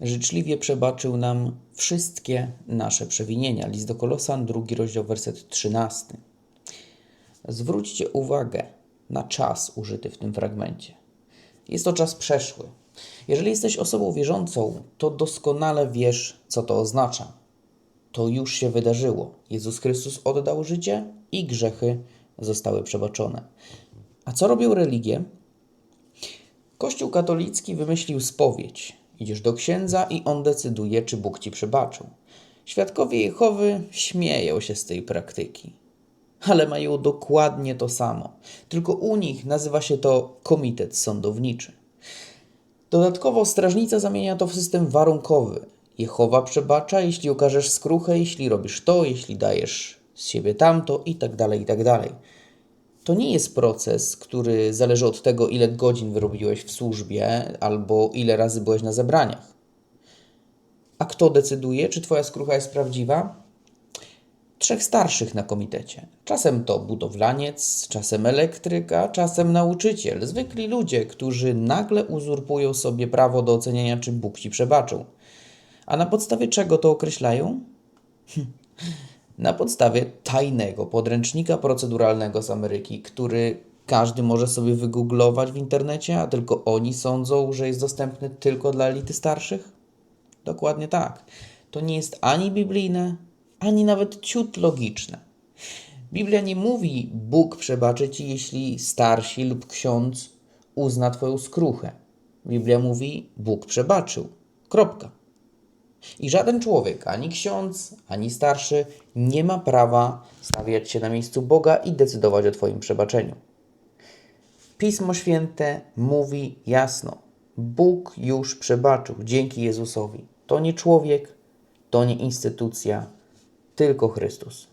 życzliwie przebaczył nam wszystkie nasze przewinienia. List do Kolosan, drugi rozdział, werset 13. Zwróćcie uwagę na czas użyty w tym fragmencie. Jest to czas przeszły. Jeżeli jesteś osobą wierzącą, to doskonale wiesz, co to oznacza. To już się wydarzyło. Jezus Chrystus oddał życie i grzechy zostały przebaczone. A co robią religie? Kościół katolicki wymyślił spowiedź. Idziesz do księdza i on decyduje, czy Bóg ci przebaczył. Świadkowie Jehowy śmieją się z tej praktyki, ale mają dokładnie to samo. Tylko u nich nazywa się to komitet sądowniczy. Dodatkowo strażnica zamienia to w system warunkowy. Jehowa przebacza, jeśli okażesz skruchę, jeśli robisz to, jeśli dajesz z siebie tamto i tak dalej, i tak dalej. To nie jest proces, który zależy od tego, ile godzin wyrobiłeś w służbie albo ile razy byłeś na zebraniach. A kto decyduje, czy twoja skrucha jest prawdziwa? Trzech starszych na komitecie. Czasem to budowlaniec, czasem elektryk, a czasem nauczyciel. Zwykli ludzie, którzy nagle uzurpują sobie prawo do oceniania, czy Bóg ci przebaczył. A na podstawie czego to określają? Na podstawie tajnego podręcznika proceduralnego z Ameryki, który każdy może sobie wygooglować w internecie, a tylko oni sądzą, że jest dostępny tylko dla elity starszych? Dokładnie tak. To nie jest ani biblijne, ani nawet ciut logiczne. Biblia nie mówi Bóg przebaczy ci, jeśli starsi lub ksiądz uzna twoją skruchę. Biblia mówi Bóg przebaczył. Kropka. I żaden człowiek, ani ksiądz, ani starszy, nie ma prawa stawiać się na miejscu Boga i decydować o Twoim przebaczeniu. Pismo Święte mówi jasno: Bóg już przebaczył dzięki Jezusowi. To nie człowiek, to nie instytucja, tylko Chrystus.